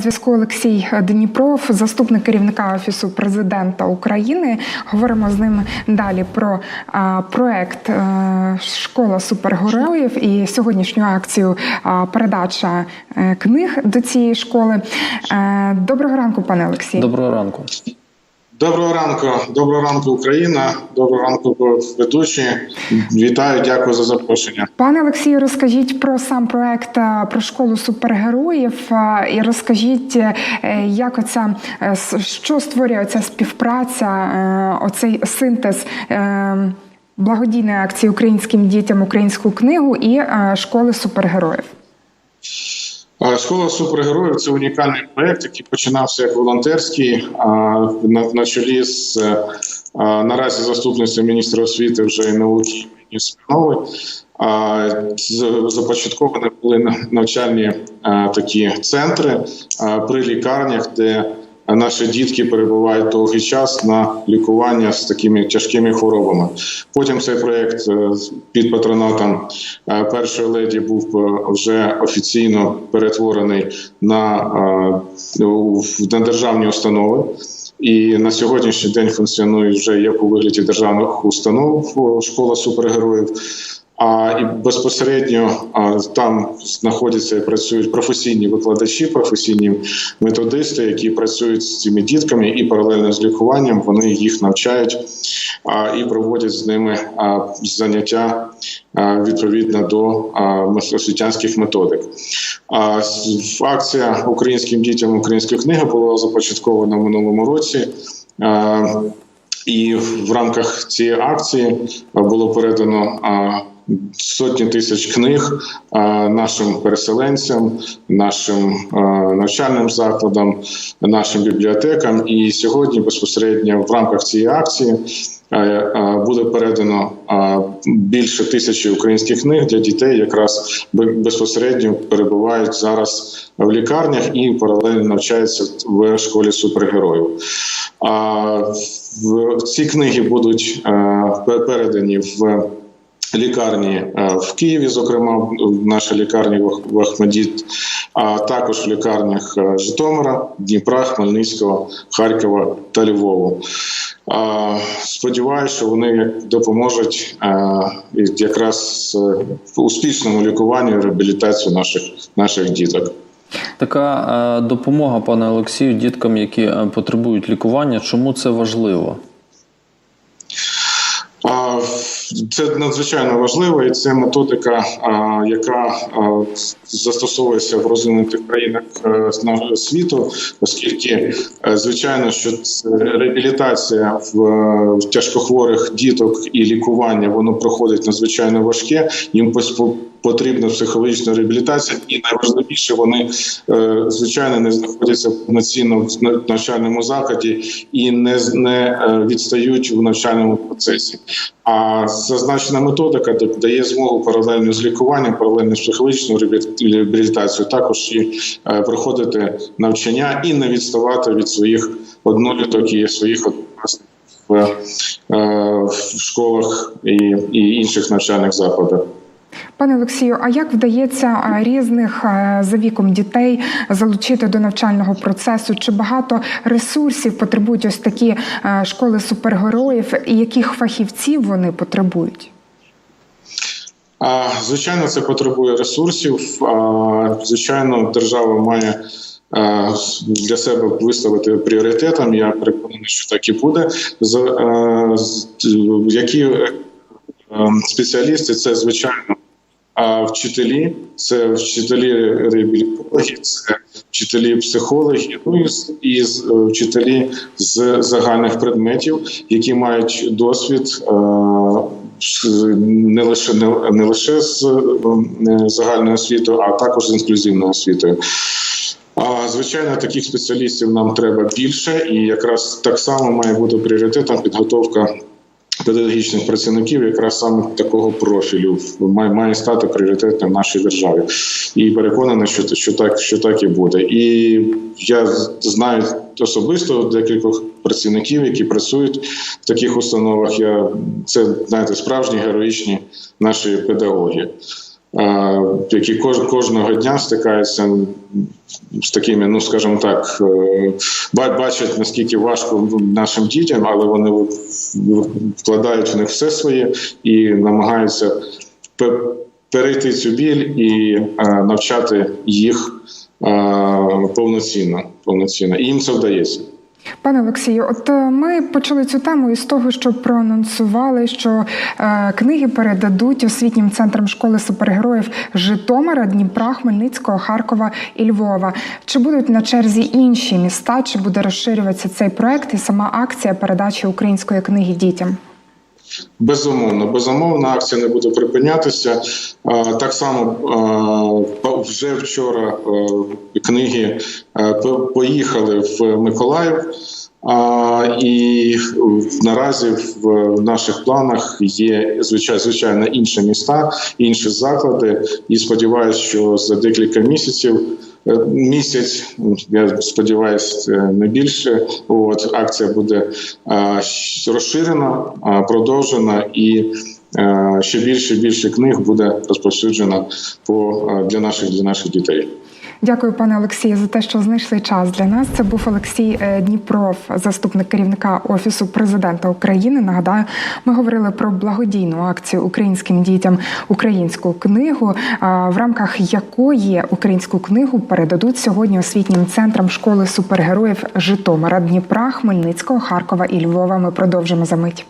Зв'язку Олексій Дніпров, заступник керівника офісу президента України. Говоримо з ним далі про а, проект а, Школа супергероїв і сьогоднішню акцію а, передача а, книг до цієї школи. А, доброго ранку, пане Олексію. Доброго ранку. Доброго ранку, доброго ранку, Україна. Доброго ранку, ведучі. Вітаю, дякую за запрошення. Пане Олексію, розкажіть про сам проект е, про школу супергероїв е, і розкажіть, е, як оця що створює оця співпраця, оцей синтез благодійної акції українським дітям українську книгу і школи супергероїв. Школа супергероїв це унікальний проект, який починався як волонтерський на, на чолі з наразі заступницею міністра освіти вже і науки з- Започатковані були на- навчальні такі центри при лікарнях, де наші дітки перебувають довгий час на лікування з такими тяжкими хворобами. Потім цей проєкт е, під патронатом е, першої леді був е, вже офіційно перетворений на, на державні установи. І на сьогоднішній день функціонує вже як у вигляді державних установ школа супергероїв. А і безпосередньо а, там знаходяться і працюють професійні викладачі, професійні методисти, які працюють з цими дітками і паралельно з лікуванням вони їх навчають а, і проводять з ними а, заняття а, відповідно до а, освітянських методик. А, акція українським дітям української книги була започаткована в минулому році. А, і в рамках цієї акції було передано сотні тисяч книг нашим переселенцям, нашим навчальним закладам, нашим бібліотекам. І сьогодні безпосередньо в рамках цієї акції. а, Буде передано більше тисячі українських книг для дітей, якраз бе- безпосередньо перебувають зараз в лікарнях і паралельно навчаються в школі супергероїв. Ці книги будуть е, передані в лікарні е, в Києві, зокрема в нашій лікарні в Ахмадіт, а також в лікарнях е, Житомира, Дніпра, Хмельницького, Харкова та Львова. Сподіваюся, що вони допоможуть е, якраз в успішному лікуванні і реабілітації наших, наших діток. Така допомога, пане Олексію, діткам, які потребують лікування. Чому це важливо? А, Це надзвичайно важливо, і це методика, яка застосовується в розвинутих країнах е, світу, оскільки е, звичайно, що реабілітація в тяжкохворих діток і лікування воно проходить надзвичайно важке. Їм потрібна психологічна реабілітація, і найважливіше, вони е, звичайно не знаходяться повноцінно в навчальному закладі і не не відстають в навчальному процесі. А зазначена методика да- дає змогу паралельно з лікуванням, паралельно з психологічною реабілітацією, також і е, проходити навчання і не відставати від своїх одноліток і своїх однокласників е, в школах і, і інших навчальних закладах. Пане Олексію, а як вдається різних за віком дітей залучити до навчального процесу? Чи багато ресурсів потребують ось такі школи супергероїв, і яких фахівців вони потребують? Звичайно, це потребує ресурсів. Звичайно, держава має для себе виставити пріоритетом. Я переконаний, що так і буде. Які е, спеціалісти це звичайно. А вчителі це вчителі реабілітологи, це вчителі психологи, ну і, і е, вчителі з загальних предметів, які мають досвід е, не лише не, не лише з е, загальною освітою, а також з інклюзивною освітою. А, Звичайно, таких спеціалістів нам треба більше, і якраз так само має бути пріоритетом підготовка педагогічних працівників, якраз саме такого профілю має, має стати пріоритетом в нашій державі. І переконаний, що, що так, що так і буде. І я знаю особисто декількох працівників, які працюють в таких установах. Я це знаєте, справжні героїчні наші педагоги. Які кож, кожного дня стикаються з такими, ну скажімо так, е, бачать наскільки важко нашим дітям, але вони вкладають в них все своє і намагаються пе- перейти цю біль і е, навчати їх е, повноцінно. повноцінно. І їм це вдається. Пане Олексію, от е, ми почали цю тему із того, що проанонсували, що е, книги передадуть освітнім центрам школи супергероїв Житомира, Дніпра, Хмельницького, Харкова і Львова. Чи будуть на черзі інші міста? Чи буде розширюватися цей проект і сама акція передачі української книги дітям? Безумовно, безумовно, акція не буде припинятися. Так само вже вчора книги поїхали в Миколаїв. А, і наразі в наших планах є звичайно інші міста, інші заклади. І сподіваюся, що за декілька місяців. Е, Місяць, я сподіваюся, не більше. От акція буде розширена, продовжена, і е, ще більше більше книг буде розповсюджено по для наших для наших дітей. Дякую, пане Олексію, за те, що знайшли час для нас. Це був Олексій е, Дніпров, заступник керівника офісу президента України. Нагадаю, ми говорили про благодійну акцію українським дітям українську книгу, в рамках якої українську книгу передадуть сьогодні освітнім центрам школи супергероїв Житомира, Дніпра, Хмельницького, Харкова і Львова. Ми продовжимо за мить.